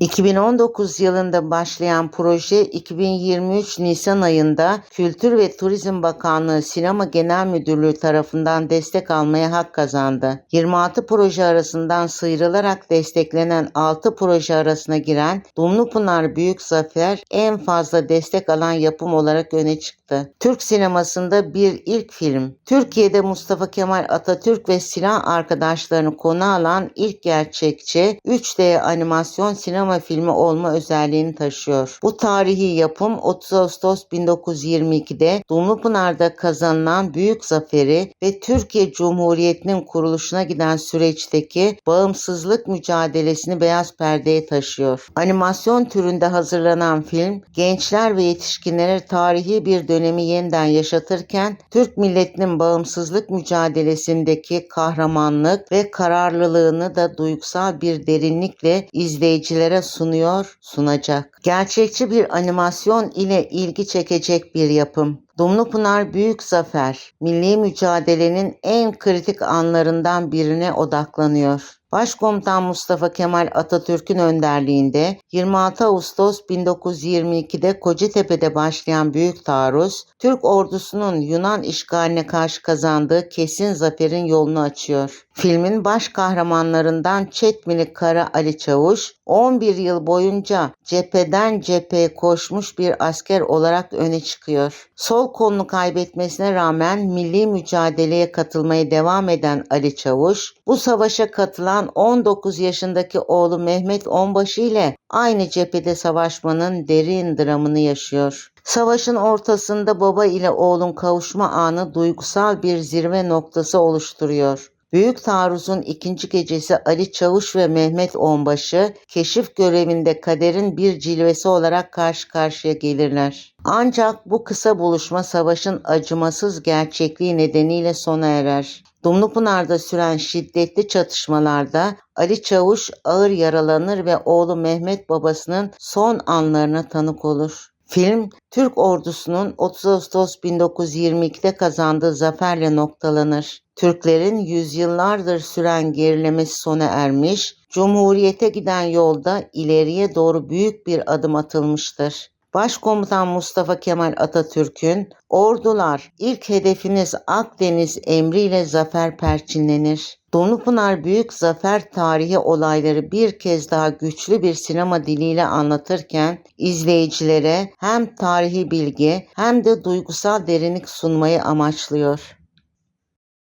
2019 yılında başlayan proje 2023 Nisan ayında Kültür ve Turizm Bakanlığı Sinema Genel Müdürlüğü tarafından destek almaya hak kazandı. 26 proje arasından sıyrılarak desteklenen 6 proje arasına giren Dumlupınar Büyük Zafer en fazla destek alan yapım olarak öne çıktı. Türk sinemasında bir ilk film. Türkiye'de Mustafa Kemal Atatürk ve silah arkadaşlarını konu alan ilk gerçekçi 3D animasyon sinema filmi olma özelliğini taşıyor. Bu tarihi yapım 30 Ağustos 1922'de Dumlupınar'da kazanılan büyük zaferi ve Türkiye Cumhuriyeti'nin kuruluşuna giden süreçteki bağımsızlık mücadelesini beyaz perdeye taşıyor. Animasyon türünde hazırlanan film gençler ve yetişkinlere tarihi bir dönemi yeniden yaşatırken Türk milletinin bağımsızlık mücadelesindeki kahramanlık ve kararlılığını da duygusal bir derinlikle izleyicilere sunuyor, sunacak. Gerçekçi bir animasyon ile ilgi çekecek bir yapım. Dumlupınar Büyük Zafer, milli mücadelenin en kritik anlarından birine odaklanıyor. Başkomutan Mustafa Kemal Atatürk'ün önderliğinde 26 Ağustos 1922'de Kocatepe'de başlayan büyük taarruz, Türk ordusunun Yunan işgaline karşı kazandığı kesin zaferin yolunu açıyor. Filmin baş kahramanlarından Çetmili Kara Ali Çavuş, 11 yıl boyunca cepheden cepheye koşmuş bir asker olarak öne çıkıyor. Sol kolunu kaybetmesine rağmen milli mücadeleye katılmaya devam eden Ali Çavuş, bu savaşa katılan 19 yaşındaki oğlu Mehmet Onbaşı ile aynı cephede savaşmanın derin dramını yaşıyor. Savaşın ortasında baba ile oğlun kavuşma anı duygusal bir zirve noktası oluşturuyor. Büyük taarruzun ikinci gecesi Ali Çavuş ve Mehmet Onbaşı keşif görevinde kaderin bir cilvesi olarak karşı karşıya gelirler. Ancak bu kısa buluşma savaşın acımasız gerçekliği nedeniyle sona erer. Dumlupınar'da süren şiddetli çatışmalarda Ali Çavuş ağır yaralanır ve oğlu Mehmet babasının son anlarına tanık olur. Film, Türk ordusunun 30 Ağustos 1922'de kazandığı zaferle noktalanır. Türklerin yüzyıllardır süren gerilemesi sona ermiş, Cumhuriyete giden yolda ileriye doğru büyük bir adım atılmıştır. Başkomutan Mustafa Kemal Atatürk'ün ordular ilk hedefiniz Akdeniz emriyle zafer perçinlenir. Donupınar Büyük Zafer tarihi olayları bir kez daha güçlü bir sinema diliyle anlatırken izleyicilere hem tarihi bilgi hem de duygusal derinlik sunmayı amaçlıyor.